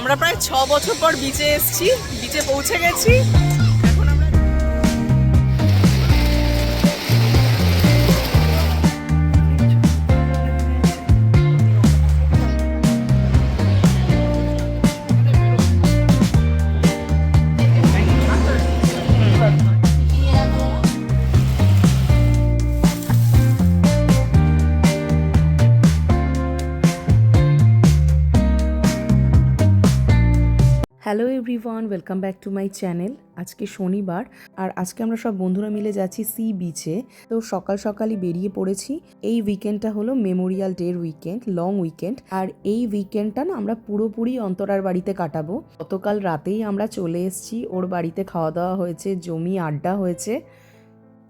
আমরা প্রায় ছ বছর পর বিচে এসেছি বিচে পৌঁছে গেছি। Hello everyone, welcome back to my channel. আজকে শনিবার, আর আজকে আমরা সব বন্ধুরা মিলে যাচ্ছি সি বিচে তো সকাল সকালই বেরিয়ে পড়েছি। এই উইকেন্ডটা হলো মেমোরিয়াল ডের উইকেন্ড লং উইকেন্ড আর এই উইকেন্ডটা না আমরা পুরোপুরি অন্তরার বাড়িতে কাটাবো। গতকাল রাতেই আমরা চলে এসেছি, ওর বাড়িতে খাওয়া দাওয়া হয়েছে, জমি, আড্ডা হয়েছে।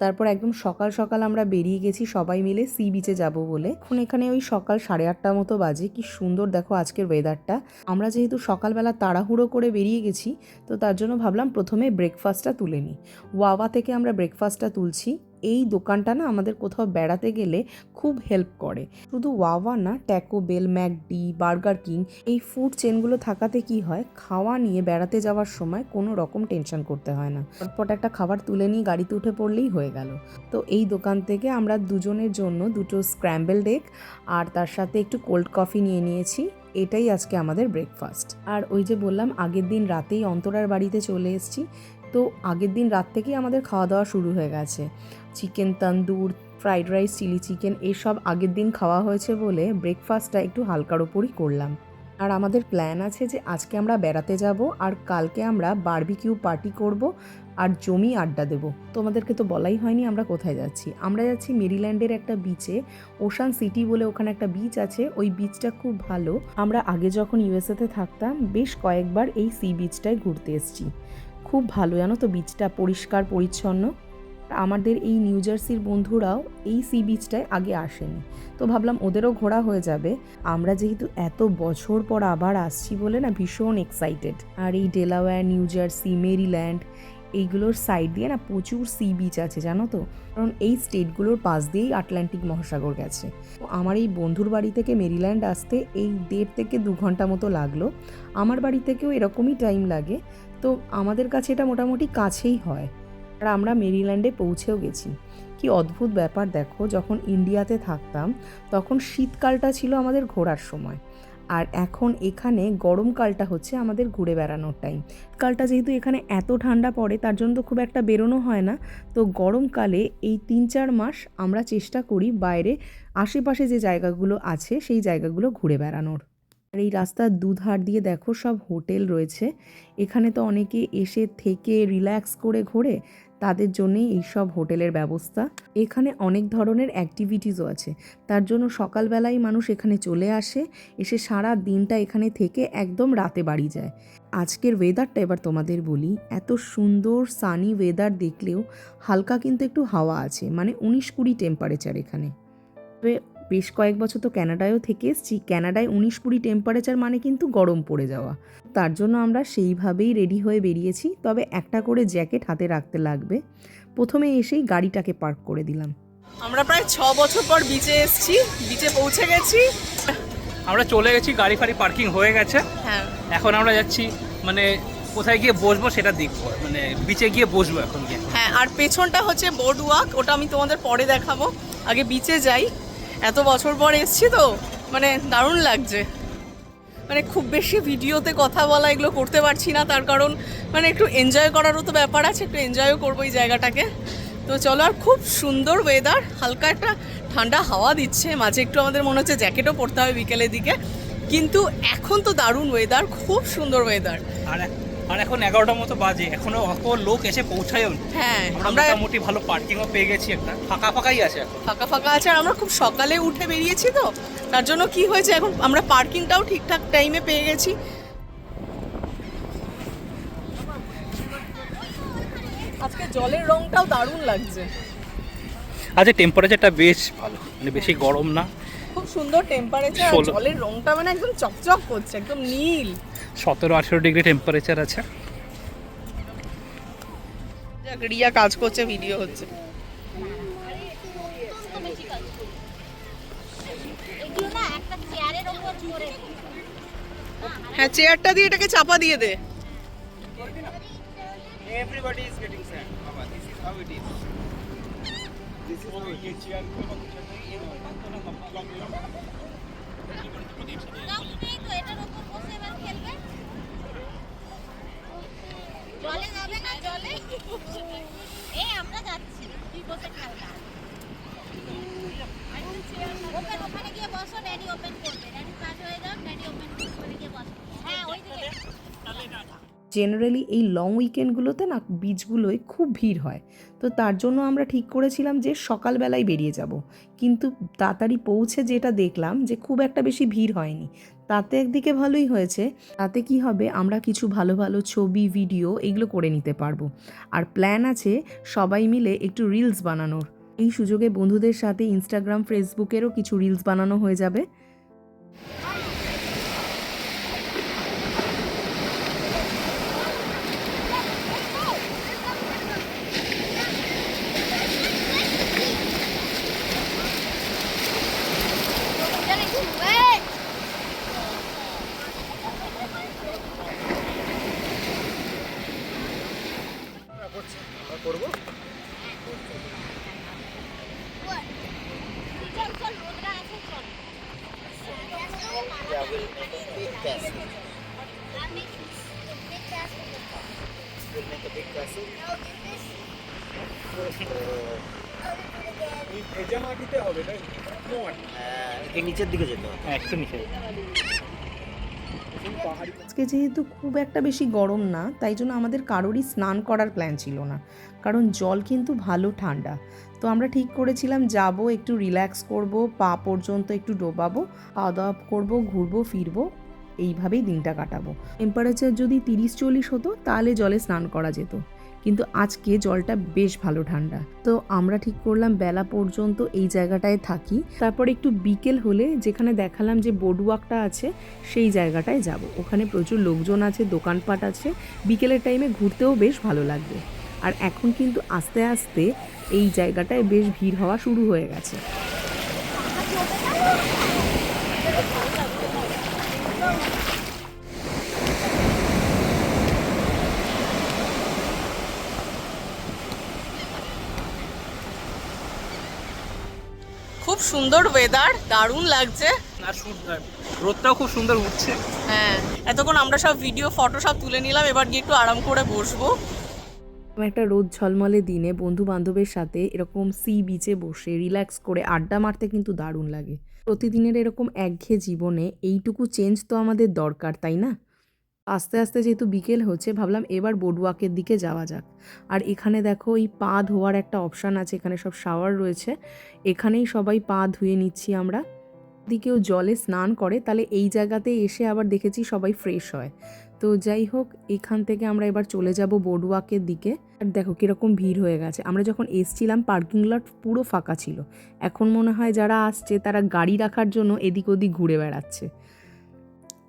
তারপর একদম সকাল সকাল আমরা বেরিয়ে গেছি সবাই মিলে সি বিচে যাব বলে। এখন এখানে ওই সকাল সাড়ে আটটা মতো বাজে, কি সুন্দর দেখো আজকের ওয়েদারটা আমরা যেহেতু সকালবেলা তাড়াহুড়ো করে বেরিয়ে গেছি, তো তার জন্য ভাবলাম প্রথমে ব্রেকফাস্টটা তুলে নিই। ওয়াওয়া থেকে আমরা ব্রেকফাস্টটা তুলছি। এই দোকানটা না আমাদের কোথাও বেড়াতে গেলে খুব হেল্প করে। শুধু ওয়াওয়া না Taco Bell McD Burger King এই ফুড চেনগুলো থাকাতে কি হয়? খাওয়া নিয়ে বেড়াতে যাওয়ার সময় কোনো রকম টেনশন করতে হয় না। চটপট একটা খাবার তুলে নিয়ে গাড়িতে উঠে পড়লেই হয়ে গেল। তো এই দোকান থেকে আমরা দুজনের জন্য দুটো স্ক্র্যাম্বেল ডেক আর তার সাথে একটু কোল্ড কফি নিয়ে নিয়েছি। এটাই আজকে আমাদের ব্রেকফাস্ট আর ওই যে বললাম, আগের দিন রাতেই অন্তরার বাড়িতে চলে এসেছি। তো আগের দিন রাত থেকেই আমাদের খাওয়া দাওয়া শুরু হয়ে গেছে। Chicken tandoor fried rice chilli chicken এসব আগের দিন খাওয়া হয়েছে বলে ব্রেকফাস্টটা একটু হালকার ওপরই করলাম। আর আমাদের প্ল্যান আছে যে আজকে আমরা বেড়াতে যাব আর কালকে আমরা বারবিকিউ পার্টি করব আর জমি আড্ডা দেব। তোমাদেরকে তো বলাই হয়নি আমরা কোথায় যাচ্ছি। আমরা যাচ্ছি মেরিল্যান্ডের একটা বিচে ওশান সিটি বলে ওখানে একটা বিচ আছে। ওই বিচটা খুব ভালো। আমরা আগে যখন ইউএসএতে থাকতাম, বেশ কয়েকবার এই সি বিচটায় ঘুরতে এসেছি। খুব ভালো, জানো তো? বিচটা পরিষ্কার, পরিচ্ছন্ন। আমাদের এই নিউ জার্সির বন্ধুরাও এই সি বিচটায় আগে আসেনি। তো ভাবলাম ওদেরও ঘোরা হয়ে যাবে। আমরা যেহেতু এত বছর পর আবার আসছি বলে না ভীষণ এক্সাইটেড আর এই ডেলাওয়্যার নিউ জার্সি মেরিল্যান্ড এইগুলোর সাইড দিয়ে না প্রচুর সি বিচ আছে, জানো তো? কারণ এই স্টেটগুলোর পাশ দিয়েই আটলান্টিক মহাসাগর গেছে। তো আমার এই বন্ধুর বাড়ি থেকে মেরিল্যান্ড আসতে এই দেড় থেকে দু ঘণ্টা মতো লাগল। আমার বাড়ি থেকেও এরকমই টাইম লাগে। তো আমাদের কাছে এটা মোটামুটি কাছেই হয়। আর আমরা মেরিল্যান্ডে পৌঁছেও গেছি। কি অদ্ভুত ব্যাপার দেখো, যখন ইন্ডিয়াতে থাকতাম, তখন শীতকালটা ছিল আমাদের ঘোরার সময়। আর এখন এখানে গরমকালটা হচ্ছে আমাদের ঘুরে বেড়ানোর টাইম কালটা যেহেতু এখানে এত ঠান্ডা পড়ে, তার জন্য তো খুব একটা বেরোনো হয় না। তো গরমকালে এই তিন চার মাস আমরা চেষ্টা করি বাইরে আশেপাশে যে জায়গাগুলো আছে, সেই জায়গাগুলো ঘুরে বেড়ানোর। আর এই রাস্তার দুধার দিয়ে দেখো সব হোটেল রয়েছে। এখানে তো অনেকে এসে থেকে রিল্যাক্স করে ঘোরে, তাদের জন্যেই এইসব হোটেলের ব্যবস্থা। এখানে অনেক ধরনের অ্যাক্টিভিটিসও আছে। তার জন্য সকালবেলাই মানুষ এখানে চলে আসে, এসে সারা দিনটা এখানে থেকে একদম রাতে বাড়ি যায়। আজকের ওয়েদারটা এবার তোমাদের বলি, এত সুন্দর সানি ওয়েদার দেখলেও হালকা কিন্তু একটু হাওয়া আছে মানে উনিশ কুড়ি টেম্পারেচার এখানে। বেশ কয়েক বছর তো ক্যানাডায়ও থেকে এসেছি। ক্যানাডায় উনিশ কুড়ি টেম্পারেচার মানে কিন্তু গরম পড়ে যাওয়া। তার জন্য আমরা সেইভাবেই রেডি হয়ে বেরিয়েছি। তবে একটা করে জ্যাকেট হাতে রাখতে লাগবে। প্রথমে এসেই গাড়িটাকে পার্ক করে দিলাম। আমরা প্রায় ছ বছর পর বিচে এসেছি। বিচে পৌঁছে গেছি। আমরা চলে গেছি গাড়ি ফাড়ি পার্কিং হয়ে গেছে। হ্যাঁ। এখন আমরা যাচ্ছি মানে কোথায় গিয়ে বসবো সেটা দেখব। মানে বিচে গিয়ে বসবো এখন গিয়ে। হ্যাঁ আর পেছনটা হচ্ছে বোর্ড ওয়াক ওটা আমি তোমাদের পরে দেখাবো। আগে বিচে যাই। এত বছর পর এসছি তো মানে দারুণ লাগছে। মানে খুব বেশি ভিডিওতে কথা বলা, এগুলো করতে পারছি না, তার কারণ মানে একটু এনজয় করারও তো ব্যাপার আছে, একটু এনজয়ও করব এই জায়গাটাকে। তো চলো আর খুব সুন্দর ওয়েদার হালকা একটা ঠান্ডা হাওয়া দিচ্ছে, মাঝে একটু আমাদের মনে হচ্ছে জ্যাকেটও পরতে হবে বিকেলের দিকে। কিন্তু এখন তো দারুণ ওয়েদার খুব সুন্দর ওয়েদার আর আর এখন এগারোটার মতো বাজে। এখনও অত লোক এসে পৌঁছায়ও হ্যাঁ আমরা মোটামুটি ভালো পার্কিংও পেয়ে গেছি একটা। ফাঁকা ফাঁকাই আছে এখন। ফাঁকা ফাঁকা আছে আর আমরা খুব সকালে উঠে বেরিয়েছি তো। তার জন্য কি হয়েছে এখন? আমরা পার্কিংটাও ঠিকঠাক টাইমে পেয়ে গেছি। আজকে জলের রংটাও দারুণ লাগছে। আচ্ছা টেম্পারেচারটা বেশ ভালো। মানে বেশি গরম না। খুব সুন্দর টেম্পারেচার ষোলো। জলের রংটা মানে একদম চকচক করছে একদম নীল সতেরো আঠেরো ডিগ্রি টেম্পারেচার আছে যাক, রিয়া কাজ করছে ভিডিও হচ্ছে এগুলো না একটা চেয়ারের ওপর করে হ্যাঁ চেয়ারটা দিয়ে এটাকে চাপা দিয়ে দে Everybody is getting sand. Baba, this is how it is. This is how it is. কাকু নেই তো এটার উপর বসে এবার খেলবে জলে আমরা যাচ্ছি তুই ওপেন গিয়ে বসো ড্যাডি ওপেন করবে। ড্যাডি কাজ হয়ে যাও ড্যাডি ওপেন করে গিয়ে বসো হ্যাঁ ওই দিকে জেনারেলি এই লং উইকেন্ডগুলোতে না বিচগুলোয় খুব ভিড় হয়। তো তার জন্য আমরা ঠিক করেছিলাম যে সকালবেলায় বেরিয়ে যাব। কিন্তু তাড়াতাড়ি পৌঁছে যেটা দেখলাম যে খুব একটা বেশি ভিড় হয়নি। তাতে একদিকে ভালোই হয়েছে, তাতে কি হবে আমরা কিছু ভালো ভালো ছবি ভিডিও এগুলো করে নিতে পারব। আর প্ল্যান আছে সবাই মিলে একটু রিলস বানানোর। এই সুযোগে বন্ধুদের সাথে ইনস্টাগ্রাম ফেসবুকেরও কিছু রিলস বানানো হয়ে যাবে করব চল চল রোদরা আছে চল Yeah, we'll a big castle. We'll make a big castle. ভেজা মাটিতে হবে তাই একে নিচের দিকে যেতে হবে একটু নিচে আজকে যেহেতু খুব একটা বেশি গরম না তাই জন্য আমাদের কারোরই স্নান করার প্ল্যান ছিল না কারণ জল কিন্তু ভালো ঠান্ডা তো আমরা ঠিক করেছিলাম যাব একটু রিল্যাক্স করব পা পর্যন্ত একটু ডোবাবো খাওয়া দাওয়া করব ঘুরবো ফিরবো এইভাবেই দিনটা কাটাবো। টেম্পারেচার যদি তিরিশ চল্লিশ হতো, তাহলে জলে স্নান করা যেত। কিন্তু আজকে জলটা বেশ ভালো ঠান্ডা। তো আমরা ঠিক করলাম বেলা পর্যন্ত এই জায়গাটায় থাকি। তারপর একটু বিকেল হলে যেখানে দেখালাম যে বোর্ডওয়াকটা আছে, সেই জায়গাটায় যাব। ওখানে প্রচুর লোকজন আছে, দোকানপাট আছে। বিকেলের টাইমে ঘুরতেও বেশ ভালো লাগবে। আর এখন কিন্তু আস্তে আস্তে এই জায়গাটায় বেশ ভিড় হওয়া শুরু হয়ে গেছে। খুব সুন্দর ওয়েদার দারুণ লাগছে। আর রোদটাও খুব সুন্দর উঠছে। হ্যাঁ এতক্ষণ আমরা সব ভিডিও ফটো সব তুলে নিলাম এবার গিয়ে একটু আরাম করে বসবো। একটা রোদ ঝলমলে দিনে বন্ধু বান্ধবের সাথে এরকম সি বিচে বসে রিল্যাক্স করে আড্ডা মারতে কিন্তু দারুণ লাগে। প্রতিদিনের এরকম একঘেয়ে জীবনে এইটুকু চেঞ্জ তো আমাদের দরকার, তাই না? আস্তে আস্তে যেহেতু বিকেল হচ্ছে, ভাবলাম এবার বোর্ডওয়াকের দিকে যাওয়া যাক। আর এখানে দেখো এই পা ধোয়ার একটা অপশান আছে, এখানে সব শাওয়ার রয়েছে। এখানেই সবাই পা ধুয়ে নিচ্ছি আমরা। যদি কেউ জলে স্নান করে, তাহলে এই জায়গাতে এসে আবার দেখেছি সবাই ফ্রেশ হয়। তো যাই হোক, এখান থেকে আমরা এবার চলে যাব বোর্ডওয়াকের দিকে। আর দেখো কীরকম ভিড় হয়ে গেছে। আমরা যখন এসছিলাম পার্কিং লট পুরো ফাঁকা ছিল। এখন মনে হয় যারা আসছে, তারা গাড়ি রাখার জন্য এদিক ওদিক ঘুরে বেড়াচ্ছে।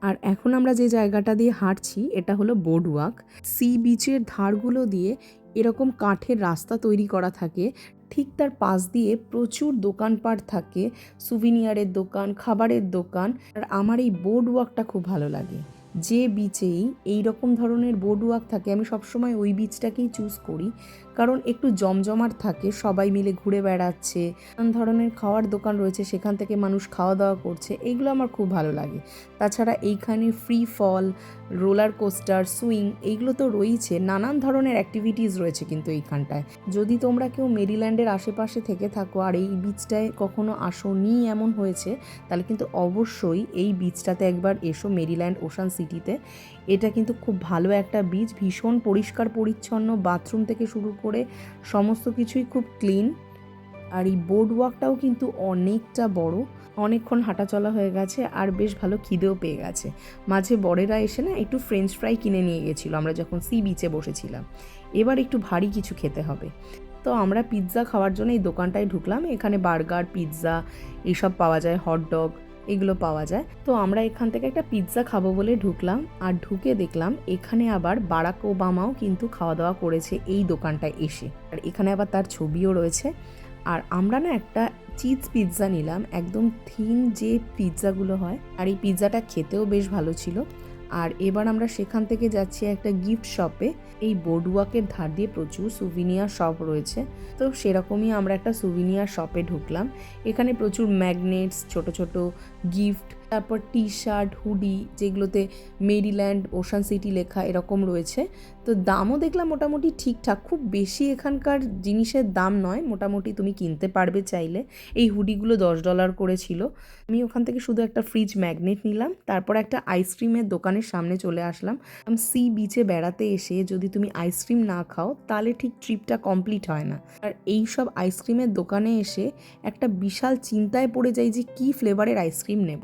আর এখন আমরা যে জায়গাটা দিয়ে হাঁটছি, এটা হলো বোর্ডওয়াক সি বিচের ধারগুলো দিয়ে এরকম কাঠের রাস্তা তৈরি করা থাকে। ঠিক তার পাশ দিয়ে প্রচুর দোকানপাট থাকে। সুভিনিয়ারের দোকান, খাবারের দোকান। আর আমার এই বোর্ড ওয়াকটা খুব ভালো লাগে। যে বিচেই এই রকম ধরনের বোর্ড ওয়াক থাকে আমি সবসময় ওই বিচটাকেই চুজ করি। কারণ একটু জমজমাট থাকে, সবাই মিলে ঘুরে বেড়াচ্ছে, নানান ধরনের খাওয়ার দোকান রয়েছে, সেখান থেকে মানুষ খাওয়া দাওয়া করছে এইগুলো আমার খুব ভালো লাগে। তাছাড়া এইখানে free fall roller coaster swing এইগুলো তো রয়েছে নানান ধরনের অ্যাক্টিভিটিস রয়েছে কিন্তু এইখানটায়। যদি তোমরা কেউ মেরিল্যান্ডের আশেপাশে থেকে থাকো আর এই বিচটায় কখনো আসোনি এমন হয়েছে, তাহলে কিন্তু অবশ্যই এই বিচটাতে একবার এসো মেরিল্যান্ড ওশান সিটিতে। এটা কিন্তু খুব ভালো একটা বিচ ভীষণ পরিষ্কার, পরিচ্ছন্ন বাথরুম থেকে শুরু করে সমস্ত কিছুই খুব ক্লিন আর এই বোর্ড ওয়াকটাও কিন্তু অনেকটা বড়। অনেকক্ষণ হাঁটাচলা হয়ে গেছে আর বেশ ভালো খিদেও পেয়ে গেছে। মাঝে বড়েরা এসে না একটু ফ্রেঞ্চ ফ্রাই কিনে নিয়ে গেছিল, আমরা যখন সি বিচে বসেছিলাম। এবার একটু ভারী কিছু খেতে হবে। তো আমরা পিৎজা খাওয়ার জন্য এই দোকানটায় ঢুকলাম। এখানে বার্গার পিৎজা এইসব পাওয়া যায় হট ডগ এগুলো পাওয়া যায়। তো আমরা এখান থেকে একটা পিৎজা খাব বলে ঢুকলাম আর ঢুকে দেখলাম এখানে আবার বারাক ওবামাও কিন্তু খাওয়া দাওয়া করেছে এই দোকানটায় এসে। আর এখানে আবার তার ছবিও রয়েছে। আর আমরা না একটা চিজ পিৎজা নিলাম, একদম থিন যে পিৎজাগুলো হয়। আর এই পিৎজাটা খেতেও বেশ ভালো ছিল। আর এবার আমরা সেখান থেকে যাচ্ছি একটা গিফট শপে এই বোর্ডওয়াকের ধার দিয়ে প্রচুর সুভিনিয়ার শপ রয়েছে। তো সেরকমই আমরা একটা সুভিনিয়ার শপে ঢুকলাম। এখানে প্রচুর ম্যাগনেটস ছোট ছোট গিফট তারপর টি শার্ট হুডি যেগুলোতে মেরিল্যান্ড, ওশান সিটি লেখা এরকম রয়েছে। তো দামও দেখলাম মোটামুটি ঠিকঠাক। খুব বেশি এখানকার জিনিসের দাম নয়, মোটামুটি তুমি কিনতে পারবে চাইলে। এই হুডিগুলো দশ ডলার করে ছিল। আমি ওখান থেকে শুধু একটা ফ্রিজ ম্যাগনেট নিলাম, তারপর একটা আইসক্রিমের দোকানের সামনে চলে আসলাম। সি বিচে বেড়াতে এসে যদি তুমি আইসক্রিম না খাও, তাহলে ঠিক ট্রিপটা কমপ্লিট হয় না। আর এই সব আইসক্রিমের দোকানে এসে একটা বিশাল চিন্তায় পড়ে যাই যে কী ফ্লেভারের আইসক্রিম নেব।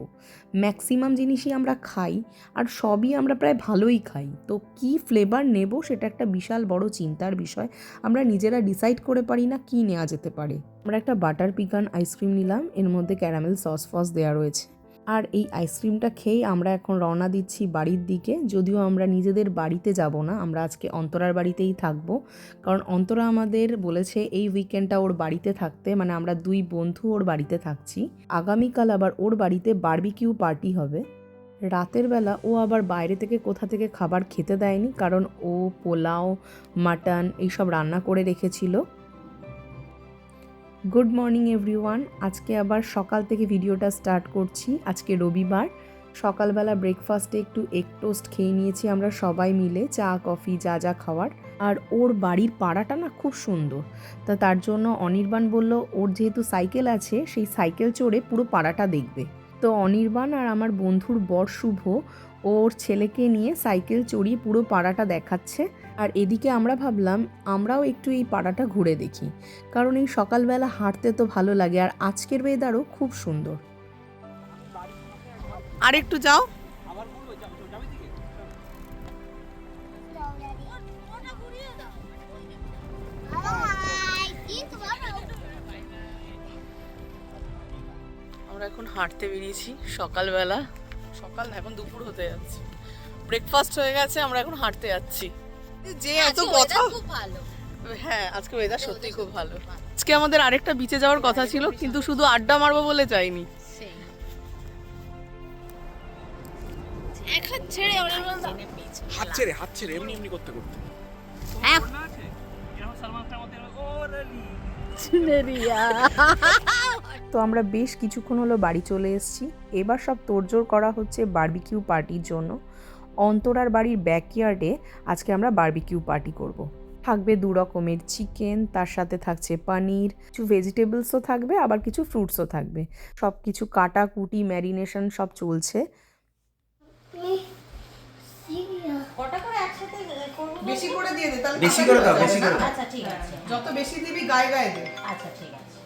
ম্যাক্সিমাম জিনিসই আমরা খাই আর সবই আমরা প্রায় ভালোই খাই। তো কি ফ্লেভার নেব সেটা একটা বিশাল বড় চিন্তার বিষয়। আমরা নিজেরা ডিসাইড করে পারি না কি নেওয়া যেতে পারে। আমরা একটা বাটার পিকান আইসক্রিম নিলাম, এর মধ্যে ক্যারামেল সস ফস দেওয়া রয়েছে। আর এই আইসক্রিমটা খেয়েই আমরা এখন রওনা দিচ্ছি বাড়ির দিকে। যদিও আমরা নিজেদের বাড়িতে যাব না, আমরা আজকে অন্তরার বাড়িতেই থাকব। কারণ অন্তরা আমাদের বলেছে এই উইকেন্ডটা ওর বাড়িতে থাকতে মানে আমরা দুই বন্ধু ওর বাড়িতে থাকছি। আগামীকাল আবার ওর বাড়িতে বারবিকিউ পার্টি হবে। রাতের বেলা ও আবার বাইরে থেকে কোথা থেকে খাবার খেতে দেয়নি, কারণ ও পোলাও, মাটন এইসব রান্না করে রেখেছিল। গুড মর্নিং এভরিওয়ান আজকে আবার সকাল থেকে ভিডিওটা স্টার্ট করছি। আজকে রবিবার। সকালবেলা ব্রেকফাস্টে একটু এগ টোস্ট খেয়ে নিয়েছি আমরা সবাই মিলে, চা কফি যা যা খাওয়ার। আর ওর বাড়ির পাড়াটা না খুব সুন্দর। তা তার জন্য অনির্বাণ বলল, ওর যেহেতু সাইকেল আছে, সেই সাইকেল চড়ে পুরো পাড়াটা দেখবে। তো অনির্বাণ আর আমার বন্ধুর বর শুভ, ওর ছেলেকে নিয়ে সাইকেল চড়িয়ে পুরো পাড়াটা দেখাচ্ছে। আর এদিকে আমরা ভাবলাম, আমরাও একটু এই পাড়াটা ঘুরে দেখি। কারণ এই সকালবেলা হাঁটতে তো ভালো লাগে, আর আজকের ওয়েদারও খুব সুন্দর। আর একটু যাও। আমরা এখন হাঁটতে বেরিয়েছি সকালবেলা। সকাল, এখন দুপুর হতে যাচ্ছে। ব্রেকফাস্ট হয়ে গেছে, আমরা এখন হাঁটতে যাচ্ছি। যে এত কথা হ্যাঁ আজকে ওয়েদার সত্যি খুব ভালো। আজকে আমাদের আরেকটা বিচে যাওয়ার কথা ছিল কিন্তু শুধু আড্ডা মারবো বলে যাইনি। হাত ছেড়ে হাত ছেড়ে এমনি এমনি করতে করতে। হ্যাঁ তো আমরা বেশ কিছুক্ষণ হলো বাড়ি চলে এসেছি। এবার সব তোড়জোড় করা হচ্ছে বার্বিকিউ পার্টির জন্য। অন্তরার বাড়ির ব্যাকইয়ার্ডে আজকে আমরা বারবিকিউ পার্টি করব। থাকবে দু রকমের চিকেন তার সাথে থাকছে পনির কিছু ভেজিটেবলসও থাকবে আবার কিছু ফ্রুটসও থাকবে। সব কিছু কাটা কুটি ম্যারিনেশন সব চলছে। কটা করে একসাথে করব বেশি করে দিয়ে দে তাহলে বেশি করে দাও বেশি করে আচ্ছা ঠিক আছে। যত বেশি দিবি গায়ে গায়ে দে। আচ্ছা ঠিক আছে।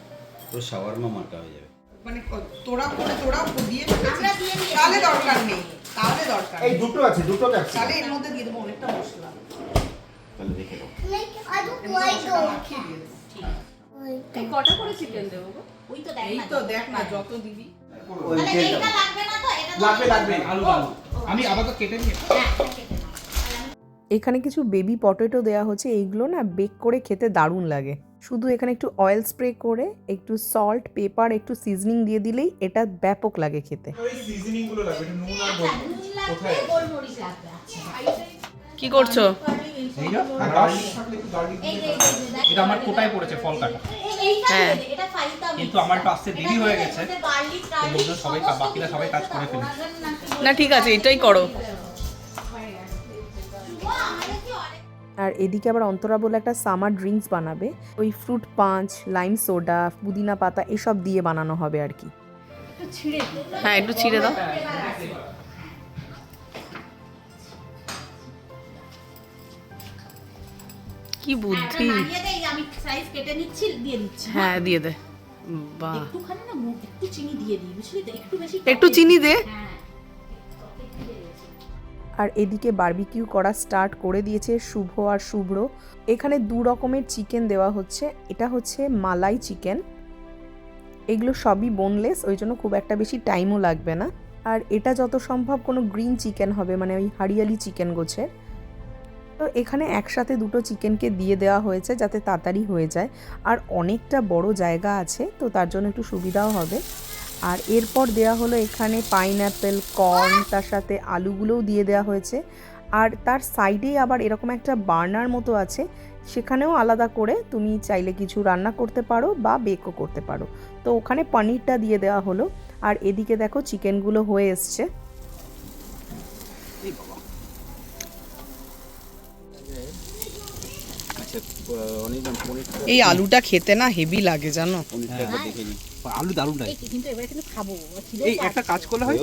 তো শাওয়ারমা মার্কা হয়ে যাবে মানে তোরা করে তোরা দিয়ে আমরা দিয়ে তাহলে দরকার নেই। তাহলে দরকার এই দুটো আছে দুটো ক্যাপসিকাম তাহলে এর মধ্যে দিয়ে দেবো অনেকটা মশলা। তাহলে দেখে দিয়ে দেবো। কটা করে চিকেন দেবো ওই তো দেখ এই না তো দেখ না যত দিবি। লাগবে না তো? এটা লাগবে লাগবে। আলু আলু। আমি আপাতত কেটে নিয়ে হ্যাঁ নাও। এখানে কিছু বেবি পটেটো দেওয়া হচ্ছে এইগুলো না বেক করে খেতে দারুণ লাগে। শুধু এখানে একটু অয়েল স্প্রে করে একটু সল্ট পেপার একটু সিজনিং দিয়ে দিলেই এটা ব্যাপক লাগে খেতে। ওই সিজনিংগুলো লাগবে এটা নুন আর নুন লাগবে গোলমরিচ লাগবে। কি করছ। এটা আমার কোটায় পড়েছে ফল কাটা হ্যাঁ। দিয়ে দে, এটা ফাইলটা কিন্তু আমার একটু আসতে দেরি হয়ে গেছে। গার্লিক তো লোকজন সবাই বাকিরা সবাই কাজ করে ফেলেছে। না ঠিক আছে এটাই করো। আর এদিকে আবার অন্তরা বলে একটা সামার ড্রিঙ্কস বানাবে। ওই ফ্রুট পাঞ্চ লাইম সোডা পুদিনা পাতা এসব দিয়ে বানানো হবে আর কি। হ্যাঁ একটু ছিঁড়ে দাও। কি বুদ্ধি। আমি সাইজ কেটে নিচ্ছি দিয়ে দিচ্ছি। হ্যাঁ দিয়ে দে। বাহ। একটুখানি না মুখ একটু চিনি দিয়ে দিই বুঝলি একটু বেশি একটু চিনি দে। হ্যাঁ। আর এদিকে বারবিকিউ করা স্টার্ট করে দিয়েছে শুভ আর শুভ্র। এখানে দু রকমের চিকেন দেওয়া হচ্ছে। এটা হচ্ছে মালাই চিকেন এগুলো সবই বোনলেস ওই জন্য খুব একটা বেশি টাইমও লাগবে না। আর এটা যত সম্ভব কোনো গ্রিন চিকেন হবে মানে ওই হারিয়ালি চিকেন গোছের। তো এখানে একসাথে দুটো চিকেনকে দিয়ে দেওয়া হয়েছে যাতে তাড়াতাড়ি হয়ে যায়। আর অনেকটা বড় জায়গা আছে, তো তার জন্য একটু সুবিধাও হবে। আর এরপর দেয়া হলো এখানে পাইনঅ্যাপেল কর্ন তার সাথে আলুগুলোও দিয়ে দেওয়া হয়েছে। আর তার সাইডেই আবার এরকম একটা বার্নার মতো আছে, সেখানেও আলাদা করে তুমি চাইলে কিছু রান্না করতে পারো বা বেকও করতে পারো। তো ওখানে পনিরটা দিয়ে দেওয়া হলো। আর এদিকে দেখো চিকেনগুলো হয়ে এসছে। এই আলুটা খেতে না হেভি লাগে জানো? নিই আলু দারুণ লাগে কিন্তু এবারে কিন্তু খাব। এই একটা কাজ করলে হয়?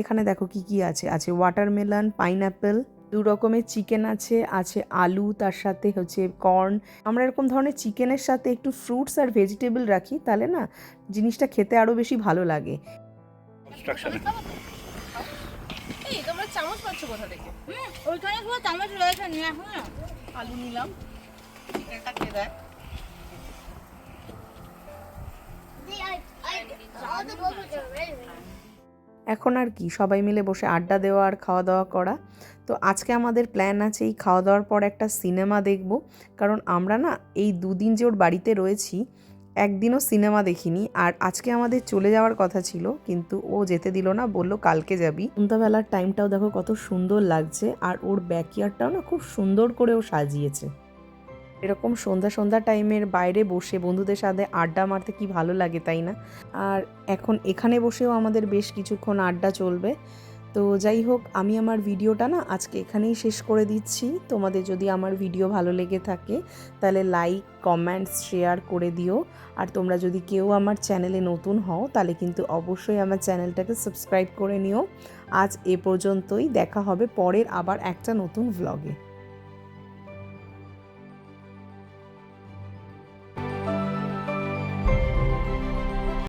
এখানে দেখো কি কি আছে। আছে ওয়াটারমেলন পাইনঅ্যাপেল দু রকমের চিকেন আছে আছে আলু তার সাথে হচ্ছে কর্ন আমরা এরকম ধরনের চিকেনের সাথে একটু ফ্রুটস আর ভেজিটেবল রাখি তাহলে না জিনিসটা খেতে আরও বেশি ভালো লাগে। চামচ পাচ্ছ কোথা থেকে? ওইখানে পুরো চামচ রয়েছে নিয়ে আসো না। আলু নিলাম। চিকেনটা খেয়ে দেখ এখন আর কি সবাই মিলে বসে আড্ডা দেওয়া আর খাওয়া দাওয়া করা। তো আজকে আমাদের প্ল্যান আছে এই খাওয়া দাওয়ার পর একটা সিনেমা দেখব। কারণ আমরা না এই দুদিন যে ওর বাড়িতে রয়েছি একদিনও সিনেমা দেখিনি। আর আজকে আমাদের চলে যাওয়ার কথা ছিল, কিন্তু ও যেতে দিল না, বলল কালকে যাবি। সন্ধ্যাবেলার টাইমটাও দেখো কত সুন্দর লাগছে, আর ওর ব্যাকইয়ার্ডটাও না খুব সুন্দর করে ও সাজিয়েছে। এরকম সন্ধ্যা সন্ধ্যা টাইমের বাইরে বসে বন্ধুদের সাথে আড্ডা মারতে কি ভালো লাগে, তাই না? আর এখন এখানে বসেও আমাদের বেশ কিছুক্ষণ আড্ডা চলবে। তো যাই হোক, আমি আমার ভিডিওটা না আজকে এখানেই শেষ করে দিচ্ছি। তোমাদের যদি আমার ভিডিও ভালো লেগে থাকে, তাহলে লাইক কমেন্টস শেয়ার করে দিও। আর তোমরা যদি কেউ আমার চ্যানেলে নতুন হও, তাহলে কিন্তু অবশ্যই আমার চ্যানেলটাকে সাবস্ক্রাইব করে নিও। আজ এ পর্যন্তই, দেখা হবে পরের আবার একটা নতুন ভ্লগে